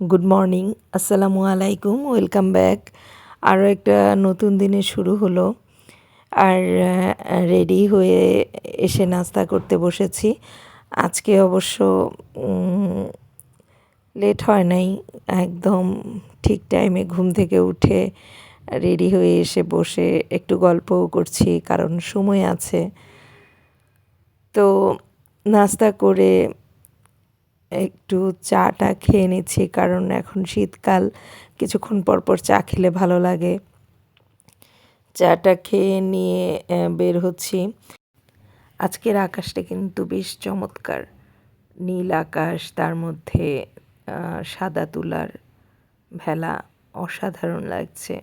Good morning আসসালামু আলাইকুম welcome back আরও একটা নতুন দিনে শুরু হলো। আর রেডি হয়ে এসে নাস্তা করতে বসেছি। আজকে অবশ্য লেট হয় নাই। একদম ঠিক টাইমে ঘুম থেকে উঠে রেডি হয়ে এসে বসে একটু গল্পও করছি, কারণ সময় আছে। তো, নাস্তা করে একটু চাটা খেয়ে নিচ্ছি, কারণ এখন শীতকাল। কিছুক্ষণ পর পর চা খেলে ভালো লাগে। চাটা খেয়ে নিয়ে বের হচ্ছি। আজকের আকাশটা কিন্তু বেশ চমৎকার। নীল আকাশ, তার মধ্যে সাদা তুলার ভেলা অসাধারণ লাগছে।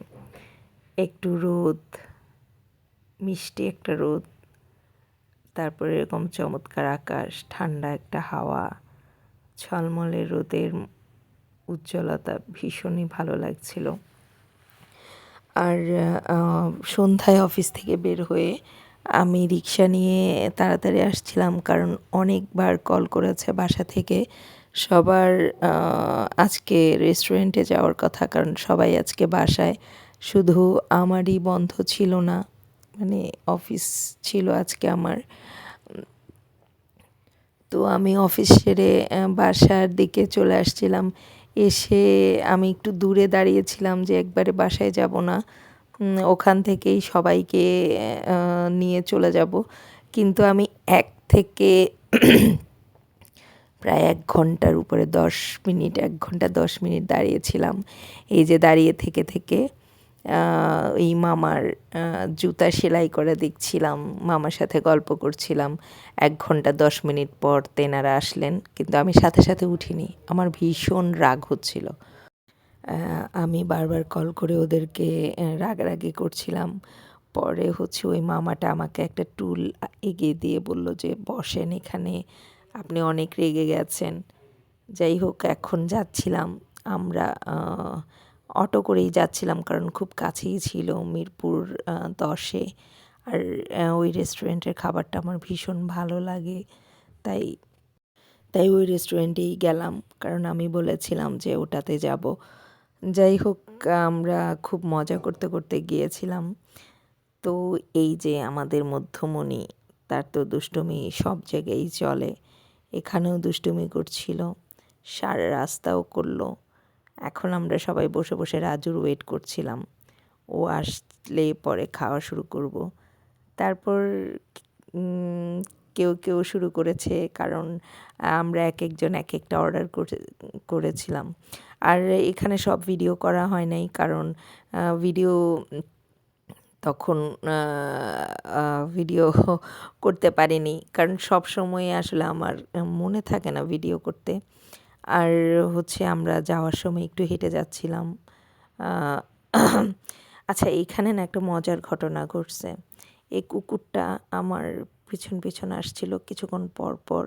একটু রোদ, মিষ্টি একটা রোদ। তারপরে এরকম চমৎকার আকাশ, ঠান্ডা একটা হাওয়া। ঝলমলে রোদের উজ্জ্বলতা ভীষণই ভালো লাগছিল। আর সন্ধ্যায় অফিস থেকে বের হয়ে আমি রিক্সা নিয়ে তাড়াতাড়ি আসছিলাম কারণ অনেকবার কল করেছে বাসা থেকে। সবার আজকে রেস্টুরেন্টে যাওয়ার কথা কারণ সবাই আজকে বাসায়। শুধু আমারই বন্ধ ছিল না মানে অফিস ছিল আজকে আমার। তো আমি অফিস সেরে বাসার দিকে চলে আসছিলাম। এসে আমি একটু দূরে দাঁড়িয়েছিলাম যে একবারে বাসায় যাব না। ওখান থেকেই সবাইকে নিয়ে চলে যাব। কিন্তু আমি এক থেকে প্রায় এক ঘণ্টার উপরে, দশ মিনিট, এক ঘণ্টা দশ মিনিট দাঁড়িয়েছিলাম। এই যে দাঁড়িয়ে থেকে থেকে এই মামার জুতা সেলাই করে দেখছিলাম, মামার সাথে গল্প করছিলাম। এক ঘণ্টা দশ মিনিট পর তেনারা আসলেন, কিন্তু আমি সাথে সাথে উঠিনি। আমার ভীষণ রাগ হচ্ছিল। আমি বারবার কল করে ওদেরকে রাগারাগি করছিলাম। পরে হচ্ছে ওই মামাটা আমাকে একটা টুল এগিয়ে দিয়ে বলল যে, বসেন এখানে, আপনি অনেক রেগে গেছেন। যাই হোক, এখন যাচ্ছিলাম। আমরা অটো করেই যাচ্ছিলাম, কারণ খুব কাছেই ছিল মিরপুর দশে। আর ওই রেস্টুরেন্টের খাবারটা আমার ভীষণ ভালো লাগে। তাই তাই ওই রেস্টুরেন্টেই গেলাম, কারণ আমি বলেছিলাম যে ওটাতে যাব। যাই হোক, আমরা খুব মজা করতে করতে গিয়েছিলাম। তো এই যে আমাদের মধ্যমণি, তার তো দুষ্টুমি সব জায়গায়ই চলে। এখানেও দুষ্টুমি করছিল, সারা রাস্তাও করল। এখন আমরা সবাই বসে বসে রাজুর ওয়েট করছিলাম। ও আসলে পরে খাওয়া শুরু করব। তারপর কেউ কেউ শুরু করেছে কারণ, আমরা এক একজন এক একটা অর্ডার করে, করেছিলাম। আর এখানে সব ভিডিও করা হয় নাই কারণ ভিডিও তখন ভিডিও করতে পারিনি। কারণ সব সময় আসলে আমার মনে থাকে না ভিডিও করতে। আর হচ্ছে আমরা যাওয়ার সময় একটু হেঁটে যাচ্ছিলাম। আচ্ছা এইখানে না একটা মজার ঘটনা ঘটছে। এই কুকুরটা আমার পিছন পিছন আসছিল কিছুক্ষণ পর পর।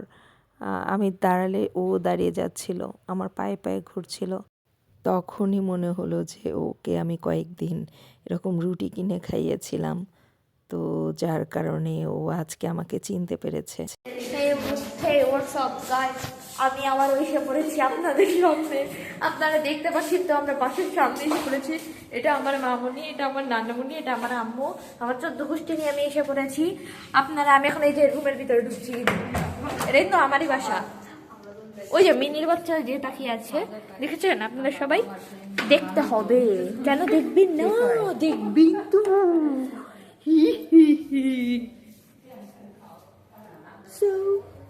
আমি দাঁড়ালে ও দাঁড়িয়ে যাচ্ছিল, আমার পায়ে পায়ে ঘুরছিল। তখনই মনে হলো যে ওকে আমি কয়েকদিন এরকম রুটি কিনে খাইয়েছিলাম। তো যার কারণে ও আজকে আমাকে চিনতে পেরেছে। আমি আবার এসে পড়েছি আপনাদের সামনে। আপনারা দেখতে পাচ্ছেন তো আমরা বাসের সামনে এসে পড়েছি। এটা আমার মামনি, এটা আমার নানামণি এটা আমার আম্মু। আমার চোদ্দ গোষ্ঠী নিয়ে আমি এসে পড়েছি। আপনারা, আমি এখন এই যে রুমের ভিতরে ঢুকছি। এটাই তো আমারই বাসা। ওই যে মিনির বাচ্চা যে তাকিয়ে আছে, দেখেছেন আপনারা সবাই? দেখতে হবে। কেন দেখবেন না? দেখবেন তো। হি হি হি।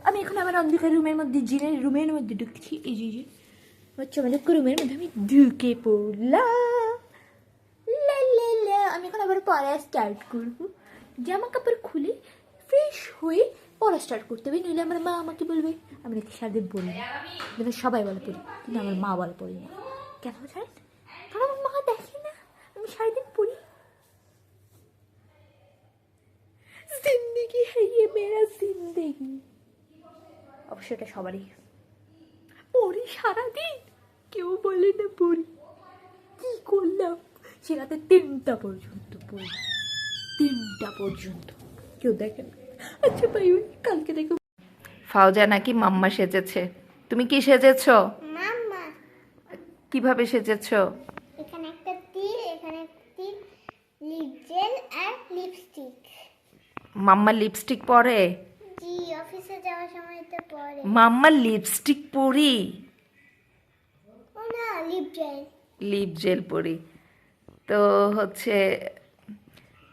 আমি এখন আমার অন্ধকার রুমের মধ্যে জিনের রুমের মধ্যে ঢুকছি এই যে এই যে হচ্ছে আমাদের রুমের মধ্যে আমি ঢুকে পড়লাম লা লা লা। আমি এখন আবার পড়া স্টার্ট করবো জামা কাপড় খুলে ফ্রেশ হয়ে পড়া স্টার্ট করতে হবে নইলে আমার মা আমাকে বলবে আমি নাকি সারাদিন পড়ি না কিন্তু সবাই বলে পড়ি কিন্তু আমার মা বলে পড়ি না কেন জানেন কারণ আমার মা দেখে না আমি সারাদিন পড়ি জিন্দগি है ये मेरा जिंदगी এটা সবারই। পড়ি সারাদিন কেউ বলে না পড়ি কি করলাম? সে রাতে তিনটা পর্যন্ত পড়ি। তিনটা পর্যন্ত। কেউ দেখে না। আচ্ছা ভাই কালকে দেখো। ফাউজা নাকি মাম্মা সেজেছে। তুমি কি সেজেছ? মাম্মা। কীভাবে সেজেছ? এখানে একটা তিল এখানে তিল লিপ জেল আর লিপস্টিক মাম্মা লিপস্টিক পরে জি অফিসে যাওয়ার সময় তো পরে মাম্মা লিপস্টিক পরি। লিপ জেল পরি। তো হচ্ছে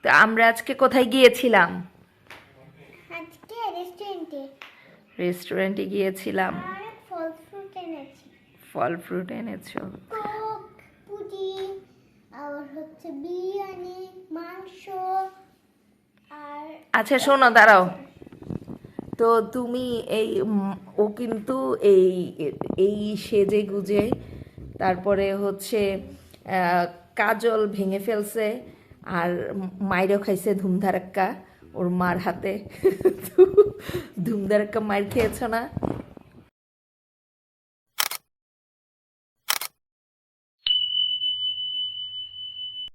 তো আমরা আজকে কোথায় গিয়েছিলাম? রেস্টুরেন্টে গিয়েছিলাম। ফল ফ্রুট এনেছি। এনেছো। কোক পুডিং হচ্ছে বিরিয়ানি মাংস আর আচ্ছা শোনো দাঁড়াও। তো তুমি এই ও কিন্তু এই এই সেজে গুজে, তারপরে হচ্ছে কাজল ভেঙে ফেলছে, আর মাইরও খাইছে ধুমধারাক্কা ওর মার হাতে। ধুমধারাক্কা মার খেয়েছ না?